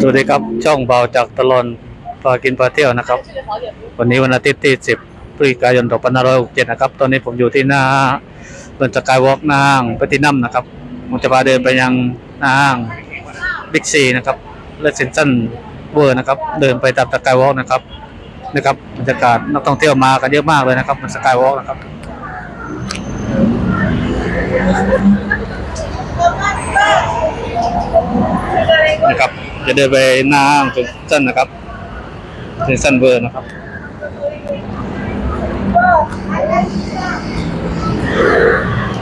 สวัสดีครับช่องเบาจากตลอนพากินพาเที่ยวนะครับ วันนี้วันอาทิตย์ที่ 10พฤศจิกายน2567นะครับ ตอนนี้ผมอยู่ที่หน้าบนสกายวอล์กนางปฏินัมนะครับผมจะพาเดินไปยังนางบิ๊กซีนะครับและเซนซันเวอร์นะครับ เดินไปตามสกายวอล์กนะครับนะครับบรรยากาศนักท่องเที่ยวมากันเยอะมากเลยนะครับบนสกายวอล์กนะครับ นะครับ จะเดินไปหน้าห้างเซนซันนะครับเซนซันเวอร์นะครับ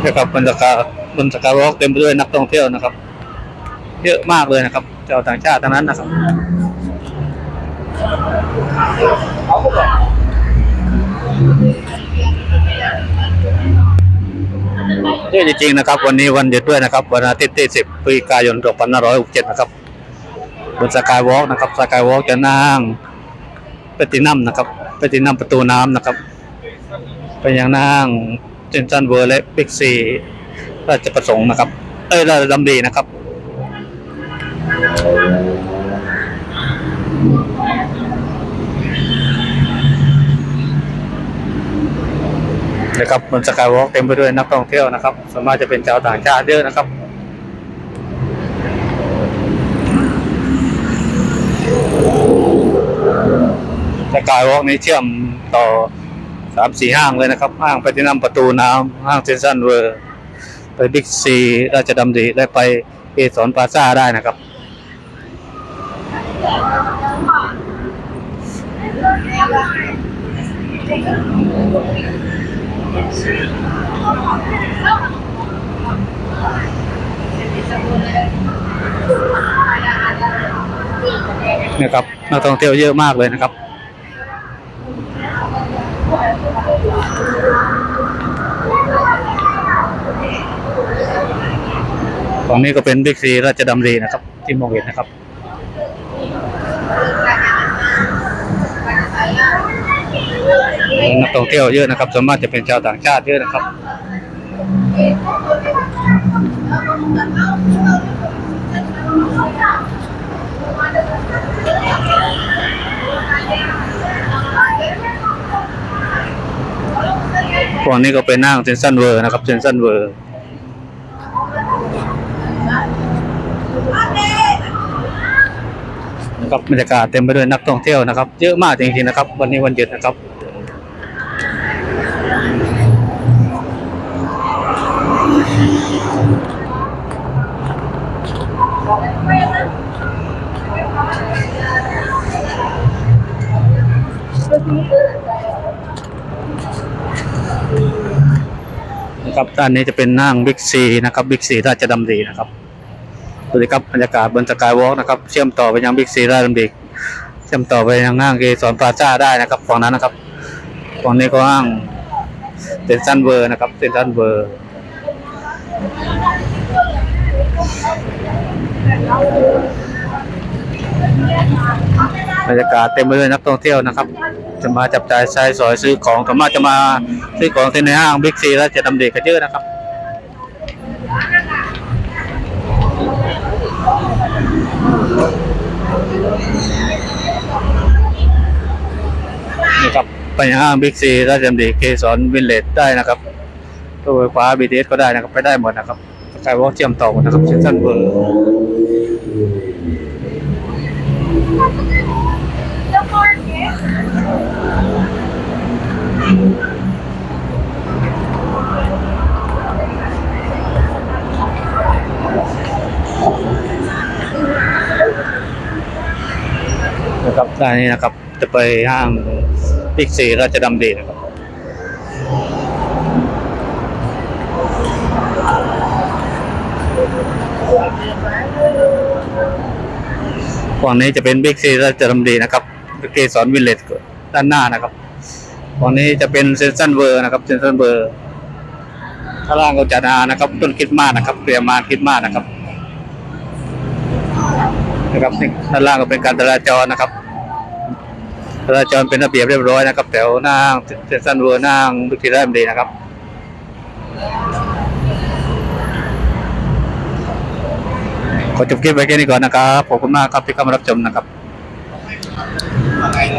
นะครับบรรยากาศบนสกายวอกเต็มไปด้วยนักท่องเที่ยวนะครับ เยอะมากเลยนะครับชาวต่างชาติทั้งนั้นนะครับเยอะจริงๆนะครับ วันนี้วันหยุดด้วยนะครับ วันอาทิตย์ที่10พฤศจิกายน2567นะครับ บนสกายวอล์กนะครับสกายวอล์กจะนั่งเปตินัมนะครับเปตินัมประตูน้ำนะครับไปยังนั่งเจนซันเวอร์และบิ๊กซีราชประสงค์นะครับ เอ้ยราชดำดีนะครับนะครับบนสกายวอล์กเต็มไปด้วยนักท่องเที่ยวนะครับส่วนมากจะเป็นชาวต่างชาติเยอะนะครับ ส กายวอล์กนี้เชื่อมต่อสามสี่ห้างเลยนะครับ ห้างไปที่นำประตูน้ำห้างเซนซันเวอร์ ไปบิ๊กซีราชดำริและไปเอสอนพาซ่าได้นะครับ นะครับนักท่องเที่ยวเยอะมากเลยนะครับ ตรงนี้ก็เป็นบิ๊กซีราชดำรีนะครับ ที่มองเห็นนะครับนักท่องเที่ยวเยอะนะครับส่วนมากจะเป็นชาวต่างชาติเยอะนะครับ ฝั่อนี้ก็ไปนนั่งเซนซันเวอร์นะครับเซนซันเวอร์นะครับบรรยากาศเต็มไปด้วยนักท่องเที่ยวนะครับ เยอะมากจริงๆนะครับ วันนี้วันหยุดนะครับ นะครับด้านนี้จะเป็นนั่งบิ๊กซีนะครับบิ๊กซีราชดำรินะครับสวัสดีครับบรรยากาศบนสกายวอล์กนะครับเชื่อมต่อไปยังบิ๊กซีราชดำริเชื่อมต่อไปยังห้างเกสรพลาซ่าได้นะครับฝั่งนั้นนะครับฝั่งนี้ก็ห้างเซนซันเวอร์นะครับเซนซันเวอร์ บรรยากาศเต็มไปด้วยนักท่องเที่ยวนะครับ จะมาจับจ่ายใช้สอยซื้อของสามารถจะมาซื้อของที่ในห้างบิ๊กซีและจะดำเด็กกันเยอะนะครับนี่ครับไปห้างบิ๊กซีและจะดำเด็กเคสอนวินเลจได้นะครับตัวไฟฟ้าบีทีเอสก็ได้นะครับไปได้หมดนะครับสกายวอล์กเชื่อมต่อหมดนะครับเซนซันเบอร์ นะครับด้านนี้นะครับ จะไปห้างบิ๊กซีราชดำรินะครับฝั่งนี้จะเป็นบิ๊กซีราชดำรินะครับเกสรวิลเลจด้านหน้านะครับ ฝั่งนี้จะเป็นเซนซันเวอร์นะครับเซนซันเวอร์ข้างล่างก็จะนานะครับต้นคิดมาสนะครับเตรียมมาคิดมาสนะครับ นะครับนี่ด้านล่างก็เป็นการจราจรนะครับจราจรเป็นระเบียบเรียบร้อยนะครับแถวหน้าเซนซันเวอร์หน้าบิ๊กซีราชดำรินะครับขอจบคลิปไว้แค่นี้ก่อนนะครับขอบคุณมากครับที่เข้ามารับชมนะครับ